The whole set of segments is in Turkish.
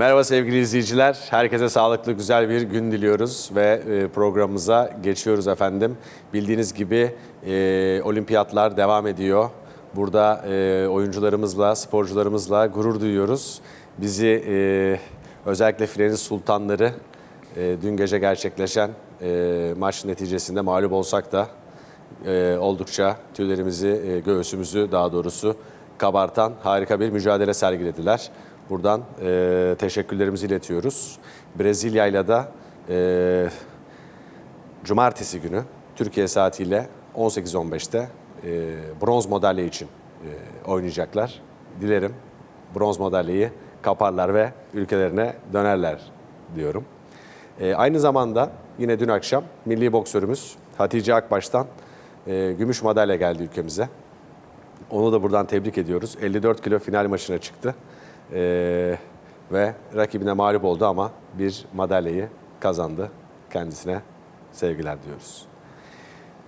Merhaba sevgili izleyiciler. Herkese sağlıklı güzel bir gün diliyoruz ve e, programımıza geçiyoruz efendim. Bildiğiniz gibi e, olimpiyatlar devam ediyor. Burada e, oyuncularımızla, sporcularımızla gurur duyuyoruz. Bizi e, özellikle filenin sultanları e, dün gece gerçekleşen e, maç neticesinde mağlup olsak da e, oldukça tüylerimizi, e, göğsümüzü daha doğrusu kabartan harika bir mücadele sergilediler. Buradan e, teşekkürlerimizi iletiyoruz. Brezilya'yla da e, cumartesi günü Türkiye saatiyle 18.15'te e, bronz madalya için e, oynayacaklar. Dilerim bronz madalyayı kaparlar ve ülkelerine dönerler diyorum. E, aynı zamanda yine dün akşam milli boksörümüz Hatice Akbaş'tan e, gümüş madalya geldi ülkemize. Onu da buradan tebrik ediyoruz. 54 kilo final maçına çıktı. E, ve rakibine mağlup oldu ama bir madalyayı kazandı. Kendisine sevgiler diyoruz.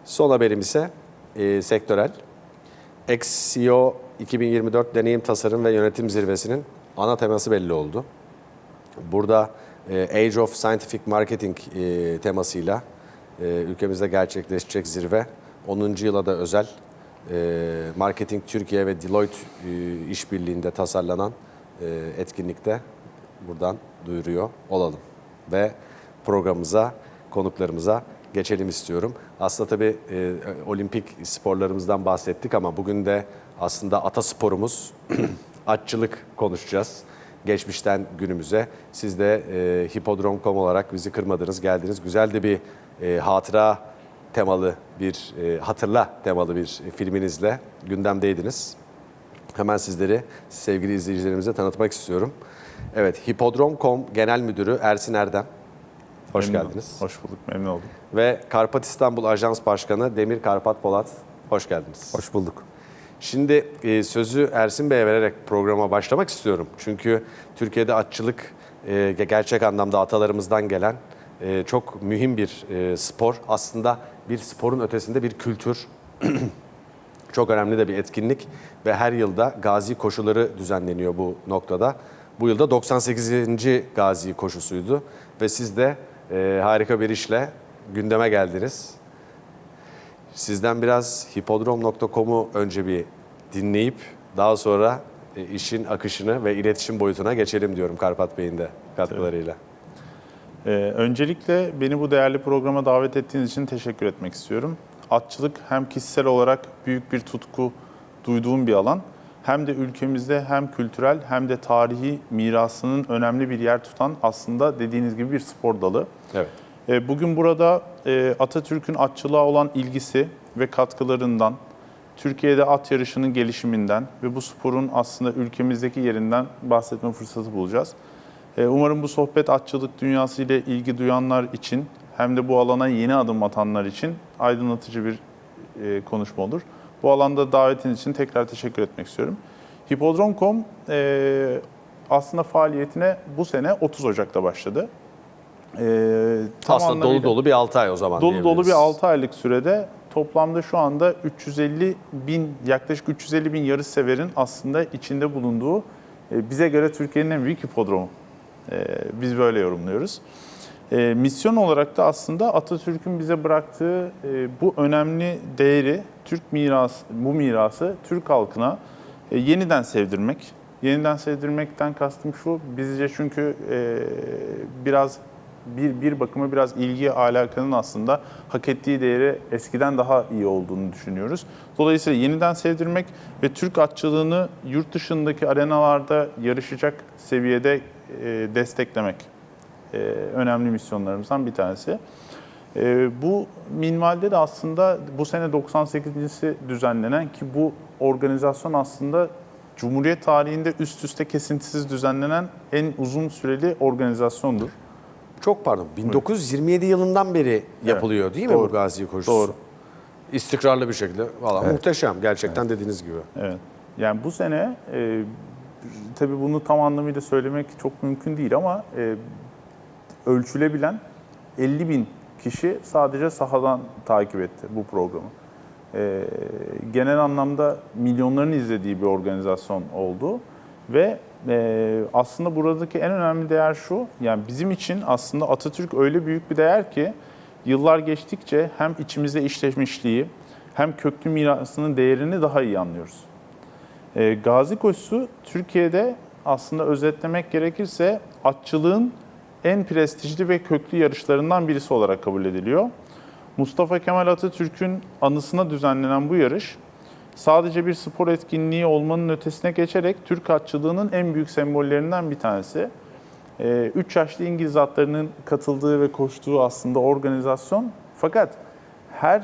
Son haberim ise e, sektörel. Exio 2024 Deneyim Tasarım ve Yönetim Zirvesi'nin ana teması belli oldu. Burada e, Age of Scientific Marketing e, temasıyla e, ülkemizde gerçekleşecek zirve 10. yıla da özel e, Marketing Türkiye ve Deloitte e, işbirliğinde tasarlanan etkinlikte buradan duyuruyor olalım. Ve programımıza, konuklarımıza geçelim istiyorum. Aslında tabii e, olimpik sporlarımızdan bahsettik ama bugün de aslında atasporumuz atçılık konuşacağız. Geçmişten günümüze. Siz de e, Hipodrom.com olarak bizi kırmadınız, geldiniz. Güzel de bir e, hatıra temalı bir, e, hatırla temalı bir filminizle gündemdeydiniz. Hemen sizleri sevgili izleyicilerimize tanıtmak istiyorum. Evet, Hipodrom.com Genel Müdürü Ersin Erdem. Hoş Memnun- geldiniz. Hoş bulduk, memnun oldum. Ve Karpat İstanbul Ajans Başkanı Demir Karpat Polat. Hoş geldiniz. Hoş bulduk. Şimdi e, sözü Ersin Bey'e vererek programa başlamak istiyorum. Çünkü Türkiye'de atçılık e, gerçek anlamda atalarımızdan gelen e, çok mühim bir e, spor. Aslında bir sporun ötesinde bir kültür. çok önemli de bir etkinlik ve her yılda gazi koşuları düzenleniyor bu noktada. Bu yılda 98. gazi koşusuydu ve siz de e, harika bir işle gündeme geldiniz. Sizden biraz hipodrom.com'u önce bir dinleyip daha sonra e, işin akışını ve iletişim boyutuna geçelim diyorum Karpat Bey'in de katkılarıyla. Ee, öncelikle beni bu değerli programa davet ettiğiniz için teşekkür etmek istiyorum. Atçılık hem kişisel olarak büyük bir tutku duyduğum bir alan, hem de ülkemizde hem kültürel hem de tarihi mirasının önemli bir yer tutan aslında dediğiniz gibi bir spor dalı. Evet. E, Bugün burada e, Atatürk'ün atçılığa olan ilgisi ve katkılarından, Türkiye'de at yarışının gelişiminden ve bu sporun aslında ülkemizdeki yerinden bahsetme fırsatı bulacağız. E, Umarım bu sohbet atçılık dünyası ile ilgi duyanlar için hem de bu alana yeni adım atanlar için aydınlatıcı bir e, konuşma olur. Bu alanda davetiniz için tekrar teşekkür etmek istiyorum. Hipodrom.com e, aslında faaliyetine bu sene 30 Ocak'ta başladı. E, tam Aslında dolu dolu bir 6 ay o zaman Dolu dolu bir diyebiliriz. 6 aylık sürede toplamda şu anda 350 bin, yaklaşık 350 bin yarış severin aslında içinde bulunduğu e, bize göre Türkiye'nin en büyük hipodromu. E, Biz böyle yorumluyoruz. E, Misyon olarak da aslında Atatürk'ün bize bıraktığı e, bu önemli değeri, Türk miras, bu mirası Türk halkına e, yeniden sevdirmek. Yeniden sevdirmekten kastım şu, bizce çünkü e, biraz bir, bir bakıma biraz ilgi alakanın aslında hak ettiği değeri eskiden daha iyi olduğunu düşünüyoruz. Dolayısıyla yeniden sevdirmek ve Türk atçılığını yurt dışındaki arenalarda yarışacak seviyede e, desteklemek e, önemli misyonlarımızdan bir tanesi. E, bu minvalde de aslında bu sene 98.si düzenlenen ki bu organizasyon aslında Cumhuriyet tarihinde üst üste kesintisiz düzenlenen en uzun süreli organizasyondur. Çok pardon. 1927 yılından beri yapılıyor değil mi Doğru. bu Gazi koşusu? Doğru. İstikrarlı bir şekilde. Valla muhteşem gerçekten dediğiniz gibi. Evet. Yani bu sene e, tabii bunu tam anlamıyla söylemek çok mümkün değil ama e, ölçülebilen 50 bin kişi sadece sahadan takip etti bu programı. E, genel anlamda milyonların izlediği bir organizasyon oldu. Ve e, aslında buradaki en önemli değer şu, yani bizim için aslında Atatürk öyle büyük bir değer ki yıllar geçtikçe hem içimizde işlemişliği hem köklü mirasının değerini daha iyi anlıyoruz. E, Gazi koşusu Türkiye'de aslında özetlemek gerekirse atçılığın en prestijli ve köklü yarışlarından birisi olarak kabul ediliyor. Mustafa Kemal Atatürk'ün anısına düzenlenen bu yarış sadece bir spor etkinliği olmanın ötesine geçerek Türk atçılığının en büyük sembollerinden bir tanesi. 3 yaşlı İngiliz atlarının katıldığı ve koştuğu aslında organizasyon. Fakat her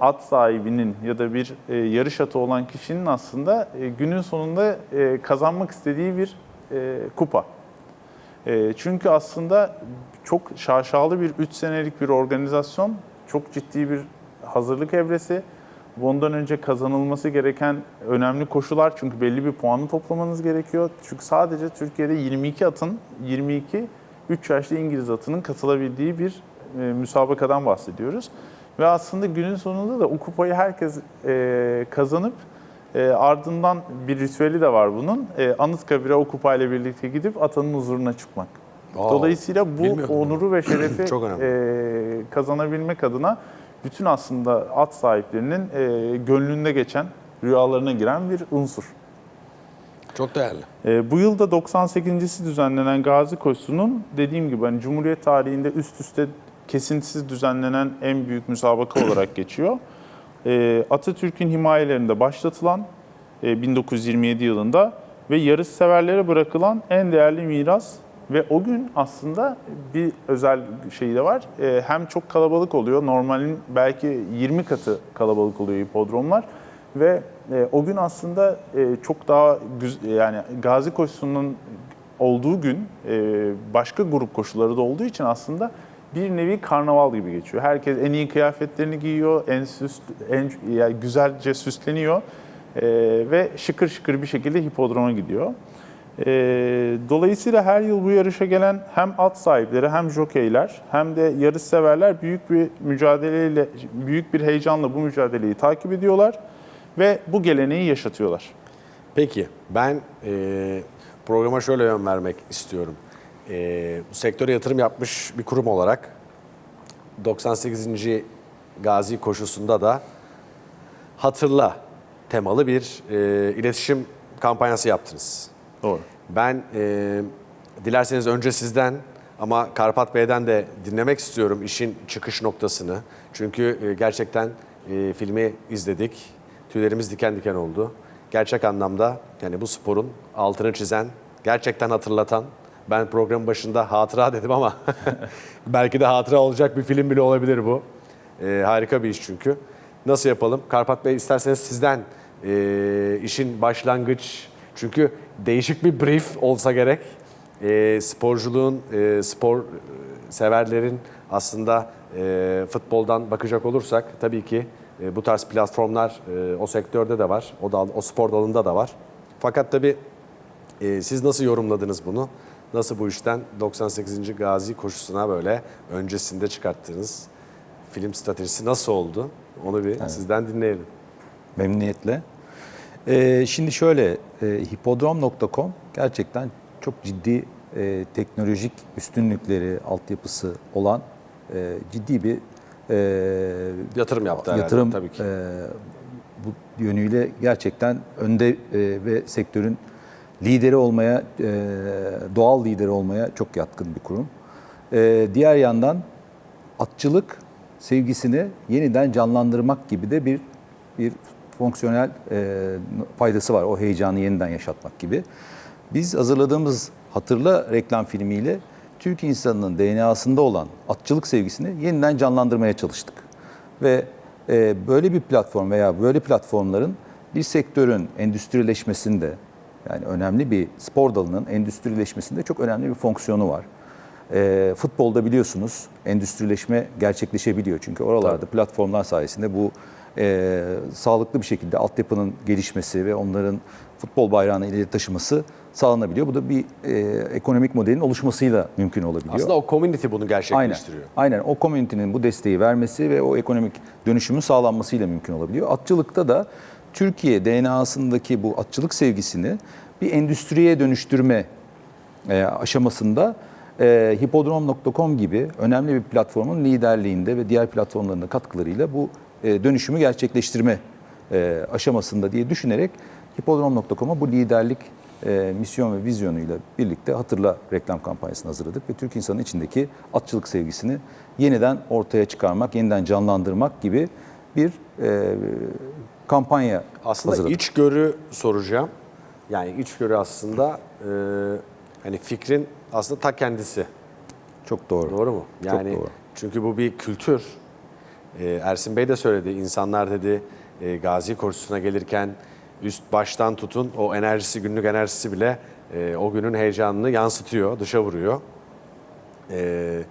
at sahibinin ya da bir e, yarış atı olan kişinin aslında e, günün sonunda e, kazanmak istediği bir kupa. E, çünkü aslında çok şaşalı bir 3 senelik bir organizasyon, çok ciddi bir hazırlık evresi. Bundan önce kazanılması gereken önemli koşular çünkü belli bir puanı toplamanız gerekiyor. Çünkü sadece Türkiye'de 22 atın, 22 3 yaşlı İngiliz atının katılabildiği bir e, müsabakadan bahsediyoruz. Ve aslında günün sonunda da o kupayı herkes e, kazanıp e, ardından bir ritüeli de var bunun. E, Anıtkabir'e o kupayla birlikte gidip atanın huzuruna çıkmak. Aa, Dolayısıyla bu bilmiyordum bunu. onuru ve şerefi Çok e, kazanabilmek adına bütün aslında at sahiplerinin e, gönlünde geçen, rüyalarına giren bir unsur. Çok değerli. E, bu yılda 98.si düzenlenen Gazi Koşusu'nun dediğim gibi hani Cumhuriyet tarihinde üst üste kesintisiz düzenlenen en büyük müsabaka olarak geçiyor. E, Atatürk'ün himayelerinde başlatılan e, 1927 yılında ve yarış severlere bırakılan en değerli miras ve o gün aslında bir özel şey de var. E, hem çok kalabalık oluyor. Normalin belki 20 katı kalabalık oluyor hipodromlar. Ve e, o gün aslında e, çok daha yani gazi koşusunun olduğu gün e, başka grup koşuları da olduğu için aslında bir nevi karnaval gibi geçiyor. Herkes en iyi kıyafetlerini giyiyor, en süs, en yani güzelce süsleniyor e, ve şıkır şıkır bir şekilde hipodroma gidiyor. E, dolayısıyla her yıl bu yarışa gelen hem at sahipleri hem jokeyler hem de yarış severler büyük bir mücadeleyle, büyük bir heyecanla bu mücadeleyi takip ediyorlar ve bu geleneği yaşatıyorlar. Peki ben e, programa şöyle yön vermek istiyorum. E, bu sektöre yatırım yapmış bir kurum olarak 98. Gazi koşusunda da hatırla temalı bir e, iletişim kampanyası yaptınız. Doğru. Ben e, dilerseniz önce sizden ama Karpat Bey'den de dinlemek istiyorum işin çıkış noktasını. Çünkü e, gerçekten e, filmi izledik. Tüylerimiz diken diken oldu. Gerçek anlamda yani bu sporun altını çizen, gerçekten hatırlatan, ben programın başında hatıra dedim ama belki de hatıra olacak bir film bile olabilir bu. E, harika bir iş çünkü. Nasıl yapalım? Karpat Bey isterseniz sizden e, işin başlangıç çünkü değişik bir brief olsa gerek. E, sporculuğun, e, spor severlerin aslında e, futboldan bakacak olursak tabii ki e, bu tarz platformlar e, o sektörde de var, o, dal, o spor dalında da var. Fakat tabii e, siz nasıl yorumladınız bunu? Nasıl bu işten 98. Gazi koşusuna böyle öncesinde çıkarttığınız film stratejisi nasıl oldu? Onu bir sizden dinleyelim. Memnuniyetle. Ee, şimdi şöyle, e, hipodrom.com gerçekten çok ciddi e, teknolojik üstünlükleri, altyapısı olan e, ciddi bir e, Yatırım yaptı herhalde, yatırım tabii ki. e, bu yönüyle gerçekten önde e, ve sektörün lideri olmaya, e, doğal lideri olmaya çok yatkın bir kurum. E, diğer yandan atçılık sevgisini yeniden canlandırmak gibi de bir bir fonksiyonel e, faydası var. O heyecanı yeniden yaşatmak gibi. Biz hazırladığımız Hatırla reklam filmiyle Türk insanının DNA'sında olan atçılık sevgisini yeniden canlandırmaya çalıştık. Ve böyle bir platform veya böyle platformların bir sektörün endüstrileşmesinde yani önemli bir spor dalının endüstrileşmesinde çok önemli bir fonksiyonu var. E, futbolda biliyorsunuz endüstrileşme gerçekleşebiliyor. Çünkü oralarda platformlar sayesinde bu e, sağlıklı bir şekilde altyapının gelişmesi ve onların futbol bayrağını ileri taşıması sağlanabiliyor. Bu da bir e, ekonomik modelin oluşmasıyla mümkün olabiliyor. Aslında o community bunu Aynen. gerçekleştiriyor. Aynen. O community'nin bu desteği vermesi ve o ekonomik dönüşümün sağlanmasıyla mümkün olabiliyor. Atçılıkta da Türkiye DNA'sındaki bu atçılık sevgisini bir endüstriye dönüştürme e, aşamasında e, Hippodrom.com gibi önemli bir platformun liderliğinde ve diğer platformların da katkılarıyla bu e, dönüşümü gerçekleştirme e, aşamasında diye düşünerek Hippodrom.com'a bu liderlik e, misyon ve vizyonuyla birlikte Hatırla reklam kampanyasını hazırladık ve Türk insanının içindeki atçılık sevgisini yeniden ortaya çıkarmak, yeniden canlandırmak gibi bir e, kampanya Aslında hazırladık. içgörü soracağım. Yani içgörü aslında e, hani fikrin aslında ta kendisi. Çok doğru. Doğru mu? Yani doğru. çünkü bu bir kültür. Ee, Ersin Bey de söyledi. İnsanlar dedi e, Gazi Koşusu'na gelirken üst baştan tutun o enerjisi, günlük enerjisi bile e, o günün heyecanını yansıtıyor, dışa vuruyor. Ee,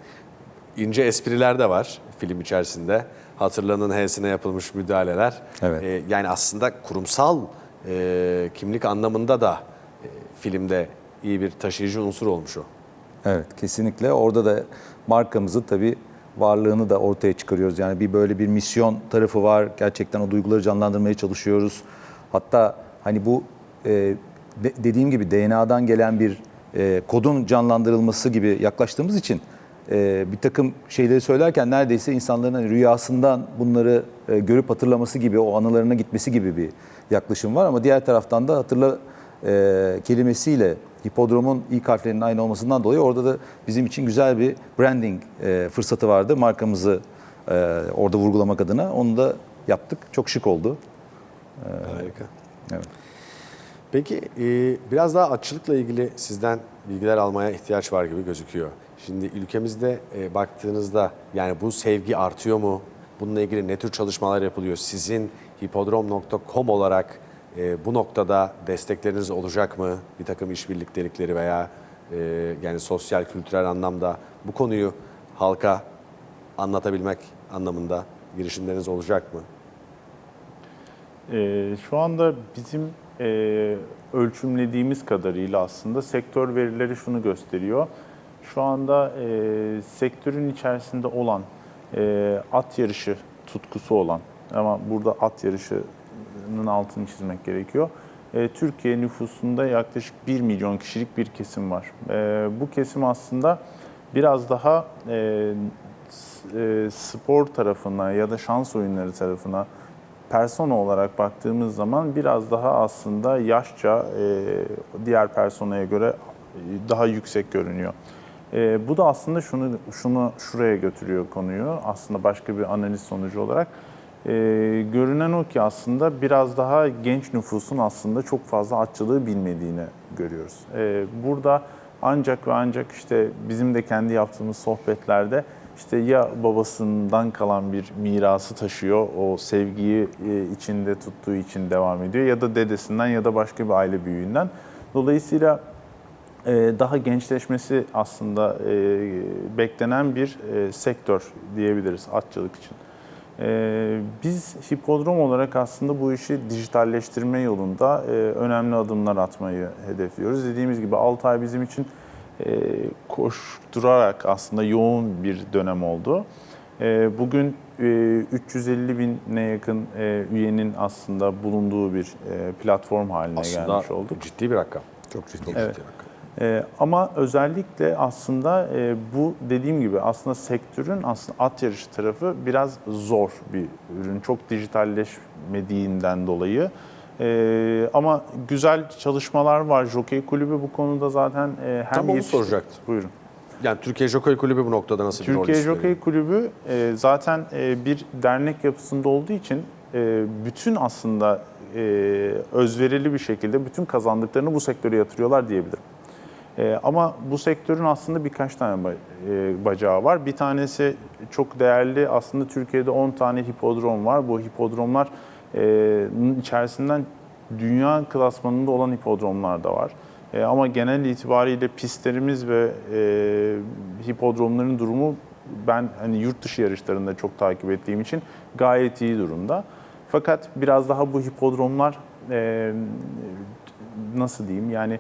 ince espriler de var film içerisinde. Hatırlanın H'sine yapılmış müdahaleler. Evet. Ee, yani aslında kurumsal e, kimlik anlamında da e, filmde iyi bir taşıyıcı unsur olmuş o. Evet kesinlikle. Orada da markamızı tabii varlığını da ortaya çıkarıyoruz. Yani bir böyle bir misyon tarafı var. Gerçekten o duyguları canlandırmaya çalışıyoruz. Hatta hani bu e, de- dediğim gibi DNA'dan gelen bir e, kodun canlandırılması gibi yaklaştığımız için e, bir takım şeyleri söylerken neredeyse insanların hani rüyasından bunları e, görüp hatırlaması gibi, o anılarına gitmesi gibi bir yaklaşım var. Ama diğer taraftan da hatırla e, kelimesiyle hipodromun ilk harflerinin aynı olmasından dolayı orada da bizim için güzel bir branding e, fırsatı vardı. Markamızı e, orada vurgulamak adına onu da yaptık. Çok şık oldu. Harika. Evet. Peki e, biraz daha atçılıkla ilgili sizden bilgiler almaya ihtiyaç var gibi gözüküyor. Şimdi ülkemizde e, baktığınızda yani bu sevgi artıyor mu? Bununla ilgili ne tür çalışmalar yapılıyor? Sizin hipodrom.com olarak e, bu noktada destekleriniz olacak mı? Bir takım işbirliktelikleri veya e, yani sosyal kültürel anlamda bu konuyu halka anlatabilmek anlamında girişimleriniz olacak mı? Ee, şu anda bizim e, ölçümlediğimiz kadarıyla aslında sektör verileri şunu gösteriyor. Şu anda e, sektörün içerisinde olan e, at yarışı tutkusu olan ama burada at yarışının altını çizmek gerekiyor. E, Türkiye nüfusunda yaklaşık 1 milyon kişilik bir kesim var. E, bu kesim aslında biraz daha e, e, spor tarafına ya da şans oyunları tarafına persona olarak baktığımız zaman biraz daha aslında yaşça e, diğer personaya göre daha yüksek görünüyor. E, bu da aslında şunu şunu şuraya götürüyor konuyu. Aslında başka bir analiz sonucu olarak E, görünen o ki aslında biraz daha genç nüfusun aslında çok fazla atçılığı bilmediğini görüyoruz. E, burada ancak ve ancak işte bizim de kendi yaptığımız sohbetlerde işte ya babasından kalan bir mirası taşıyor, o sevgiyi e, içinde tuttuğu için devam ediyor ya da dedesinden ya da başka bir aile büyüğünden. Dolayısıyla daha gençleşmesi aslında e, beklenen bir e, sektör diyebiliriz atçılık için. E, Biz hipodrom olarak aslında bu işi dijitalleştirme yolunda e, önemli adımlar atmayı hedefliyoruz. Dediğimiz gibi 6 ay bizim için e, koşturarak aslında yoğun bir dönem oldu. E, Bugün e, 350 bine yakın e, üyenin aslında bulunduğu bir e, platform haline Aslında gelmiş olduk. ciddi bir rakam. Çok ciddi. Evet. Ee, ama özellikle aslında e, bu dediğim gibi aslında sektörün aslında at yarışı tarafı biraz zor bir ürün. Çok dijitalleşmediğinden dolayı. Ee, ama güzel çalışmalar var. Jockey Kulübü bu konuda zaten e, hem Tam onu yetişti- soracaktım. Buyurun. Yani Türkiye Jockey Kulübü bu noktada nasıl bir rol Türkiye? Jockey Kulübü e, zaten e, bir dernek yapısında olduğu için e, bütün aslında e, özverili bir şekilde bütün kazandıklarını bu sektöre yatırıyorlar diyebilirim. E, ama bu sektörün aslında birkaç tane e, bacağı var. Bir tanesi çok değerli aslında Türkiye'de 10 tane hipodrom var. Bu hipodromlar e, içerisinden dünya klasmanında olan hipodromlar da var. E, ama genel itibariyle pistlerimiz ve hipodromların durumu ben hani yurt dışı yarışlarında çok takip ettiğim için gayet iyi durumda. Fakat biraz daha bu hipodromlar nasıl diyeyim yani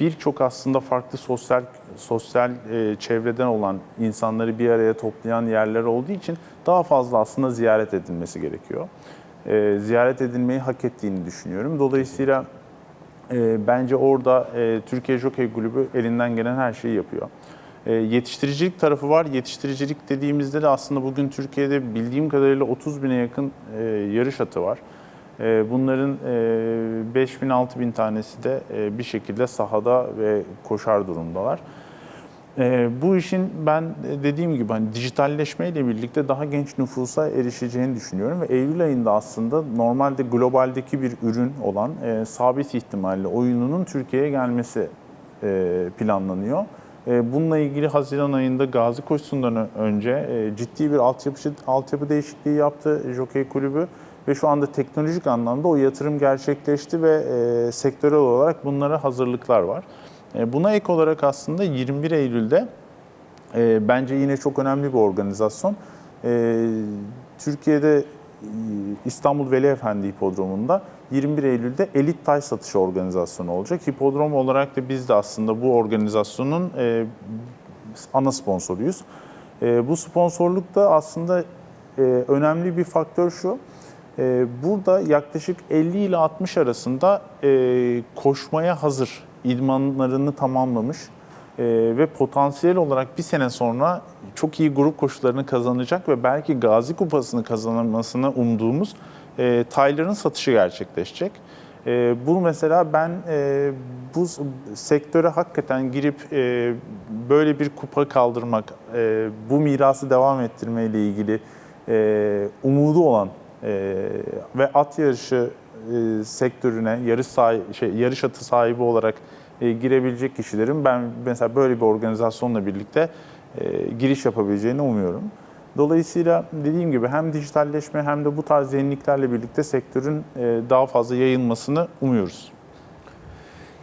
birçok aslında farklı sosyal sosyal e, çevreden olan insanları bir araya toplayan yerler olduğu için daha fazla aslında ziyaret edilmesi gerekiyor. E, ziyaret edilmeyi hak ettiğini düşünüyorum. Dolayısıyla E, bence orada e, Türkiye Jockey Kulübü elinden gelen her şeyi yapıyor. E, yetiştiricilik tarafı var. Yetiştiricilik dediğimizde de aslında bugün Türkiye'de bildiğim kadarıyla 30 bine yakın e, yarış atı var. E, bunların e, 5 bin 6 bin tanesi de e, bir şekilde sahada ve koşar durumdalar. Ee, bu işin ben dediğim gibi hani dijitalleşmeyle birlikte daha genç nüfusa erişeceğini düşünüyorum ve Eylül ayında aslında normalde globaldeki bir ürün olan e, sabit ihtimalle oyununun Türkiye'ye gelmesi e, planlanıyor. E, bununla ilgili Haziran ayında Gazi Koşusu'ndan önce e, ciddi bir altyapı, altyapı değişikliği yaptı Jockey Kulübü ve şu anda teknolojik anlamda o yatırım gerçekleşti ve e, sektörel olarak bunlara hazırlıklar var. E, Buna ek olarak aslında 21 Eylül'de e, bence yine çok önemli bir organizasyon. E, Türkiye'de İstanbul Veli Efendi Hipodromu'nda 21 Eylül'de Elit Tay satışı organizasyonu olacak. Hipodrom olarak da biz de aslında bu organizasyonun e, ana sponsoruyuz. E, bu sponsorluk da aslında e, önemli bir faktör şu. E, burada yaklaşık 50 ile 60 arasında e, koşmaya hazır idmanlarını tamamlamış e, ve potansiyel olarak bir sene sonra çok iyi grup koşularını kazanacak ve belki Gazi Kupası'nı kazanmasını umduğumuz e, tayların satışı gerçekleşecek. E, bu mesela ben e, bu sektöre hakikaten girip e, böyle bir kupa kaldırmak, e, bu mirası devam ettirme ile ilgili e, umudu olan ve at yarışı e, sektörüne yarış sahi- şey yarış atı sahibi olarak e, girebilecek kişilerin ben mesela böyle bir organizasyonla birlikte e, giriş yapabileceğini umuyorum. Dolayısıyla dediğim gibi hem dijitalleşme hem de bu tarz yeniliklerle birlikte sektörün e, daha fazla yayılmasını umuyoruz.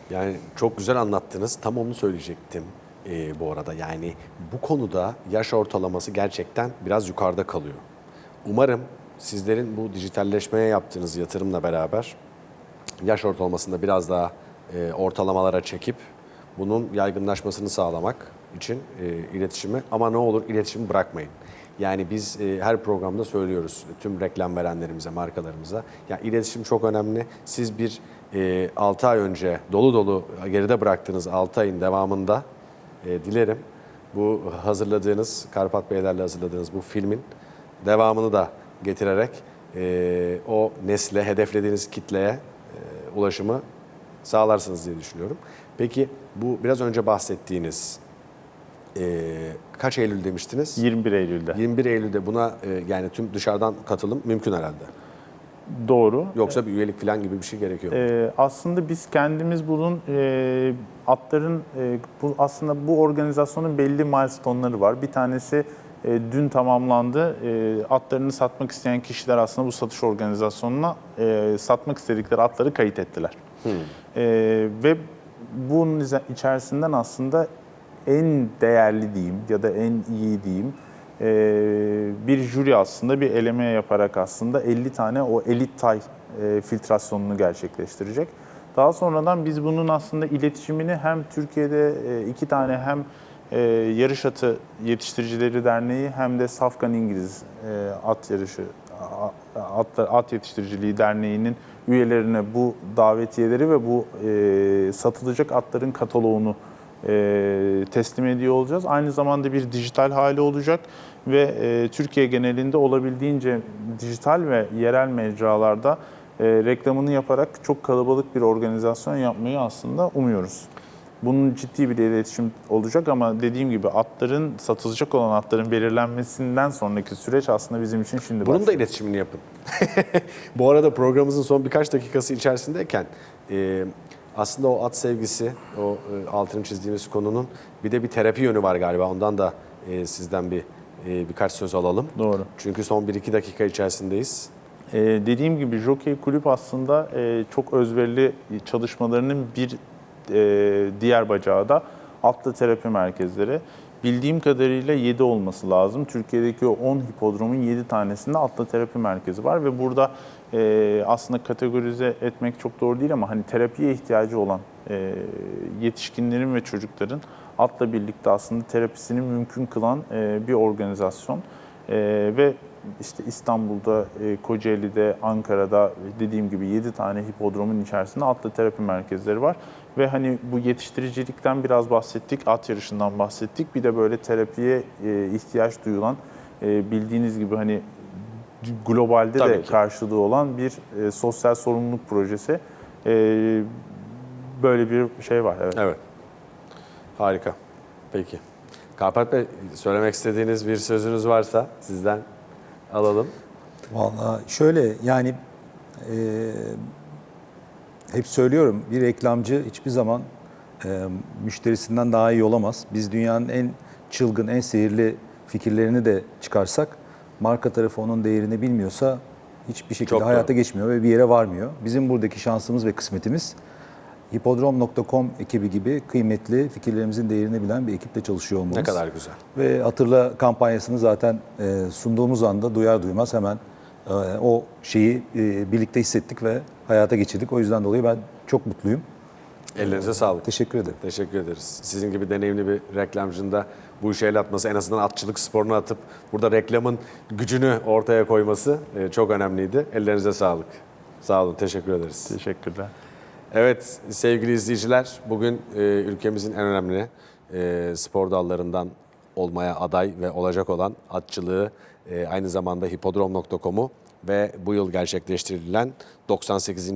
Yani çok güzel anlattınız. Tam onu söyleyecektim e, bu arada. Yani bu konuda yaş ortalaması gerçekten biraz yukarıda kalıyor. Umarım sizlerin bu dijitalleşmeye yaptığınız yatırımla beraber yaş ortalamasında biraz daha e, ortalamalara çekip bunun yaygınlaşmasını sağlamak için e, iletişimi ama ne olur iletişimi bırakmayın. Yani biz e, her programda söylüyoruz tüm reklam verenlerimize, markalarımıza. Ya iletişim çok önemli. Siz bir e, 6 ay önce dolu dolu geride bıraktığınız 6 ayın devamında e, dilerim bu hazırladığınız, Karpat Beylerle hazırladığınız bu filmin devamını da getirerek e, o nesle, hedeflediğiniz kitleye e, ulaşımı sağlarsınız diye düşünüyorum. Peki bu biraz önce bahsettiğiniz e, kaç Eylül demiştiniz? 21 Eylül'de. 21 Eylül'de buna e, yani tüm dışarıdan katılım mümkün herhalde. Doğru. Yoksa bir üyelik falan gibi bir şey gerekiyor mu? Ee, aslında biz kendimiz bunun e, atların e, bu aslında bu organizasyonun belli milestone'ları var. Bir tanesi e, dün tamamlandı. E, atlarını satmak isteyen kişiler aslında bu satış organizasyonuna e, satmak istedikleri atları kayıt ettiler. E, ve bunun içerisinden aslında en değerli diyeyim ya da en iyi diyeyim e, bir jüri aslında bir eleme yaparak aslında 50 tane o elit tay e, filtrasyonunu gerçekleştirecek. Daha sonradan biz bunun aslında iletişimini hem Türkiye'de iki tane hem e, Yarış Atı Yetiştiricileri Derneği hem de Safkan İngiliz e, At Yarışı At, At Yetiştiriciliği Derneği'nin üyelerine bu davetiyeleri ve bu e, satılacak atların kataloğunu e, teslim ediyor olacağız. Aynı zamanda bir dijital hali olacak ve e, Türkiye genelinde olabildiğince dijital ve yerel mecralarda e, reklamını yaparak çok kalabalık bir organizasyon yapmayı aslında umuyoruz. Bunun ciddi bir iletişim olacak ama dediğim gibi atların satılacak olan atların belirlenmesinden sonraki süreç aslında bizim için şimdi Bunun da başlıyor. iletişimini yapın. Bu arada programımızın son birkaç dakikası içerisindeyken e, aslında o at sevgisi, o e, altını çizdiğimiz konunun bir de bir terapi yönü var galiba. Ondan da e, sizden bir e, birkaç söz alalım. Doğru. Çünkü son 1-2 dakika içerisindeyiz. Ee, dediğim gibi Jockey Kulüp aslında e, çok özverili çalışmalarının bir e, diğer bacağı da atlı terapi merkezleri. Bildiğim kadarıyla 7 olması lazım. Türkiye'deki o 10 hipodromun 7 tanesinde atlı terapi merkezi var ve burada e, aslında kategorize etmek çok doğru değil ama hani terapiye ihtiyacı olan e, yetişkinlerin ve çocukların atla birlikte aslında terapisini mümkün kılan e, bir organizasyon. E, ve işte İstanbul'da, e, Kocaeli'de, Ankara'da dediğim gibi 7 tane hipodromun içerisinde atlı terapi merkezleri var. Ve hani bu yetiştiricilikten biraz bahsettik, at yarışından bahsettik. Bir de böyle terapiye e, ihtiyaç duyulan, e, bildiğiniz gibi hani globalde Tabii de ki. karşılığı olan bir e, sosyal sorumluluk projesi. E, böyle bir şey var. Evet. Evet. Harika. Peki. Karpat Bey söylemek istediğiniz bir sözünüz varsa sizden alalım. Vallahi şöyle yani e, hep söylüyorum bir reklamcı hiçbir zaman e, müşterisinden daha iyi olamaz. Biz dünyanın en çılgın, en sihirli fikirlerini de çıkarsak marka tarafı onun değerini bilmiyorsa hiçbir şekilde Çok doğru. hayata geçmiyor ve bir yere varmıyor. Bizim buradaki şansımız ve kısmetimiz hipodrom.com ekibi gibi kıymetli fikirlerimizin değerini bilen bir ekiple çalışıyor olmamız. Ne kadar güzel. Ve Hatırla kampanyasını zaten e, sunduğumuz anda duyar duymaz hemen e, o şeyi e, birlikte hissettik ve hayata geçirdik. O yüzden dolayı ben çok mutluyum. Ellerinize sağlık. Teşekkür ederim. Teşekkür ederiz. Sizin gibi deneyimli bir reklamcının da bu işe el atması, en azından atçılık sporunu atıp burada reklamın gücünü ortaya koyması çok önemliydi. Ellerinize sağlık. Sağ olun, teşekkür ederiz. Teşekkürler. Evet sevgili izleyiciler, bugün e, ülkemizin en önemli e, spor dallarından olmaya aday ve olacak olan atçılığı, e, aynı zamanda hipodrom.com'u ve bu yıl gerçekleştirilen 98.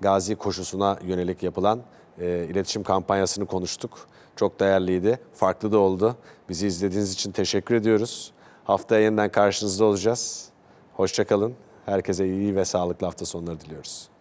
Gazi koşusuna yönelik yapılan e, iletişim kampanyasını konuştuk. Çok değerliydi, farklı da oldu. Bizi izlediğiniz için teşekkür ediyoruz. Haftaya yeniden karşınızda olacağız. Hoşçakalın. Herkese iyi ve sağlıklı hafta sonları diliyoruz.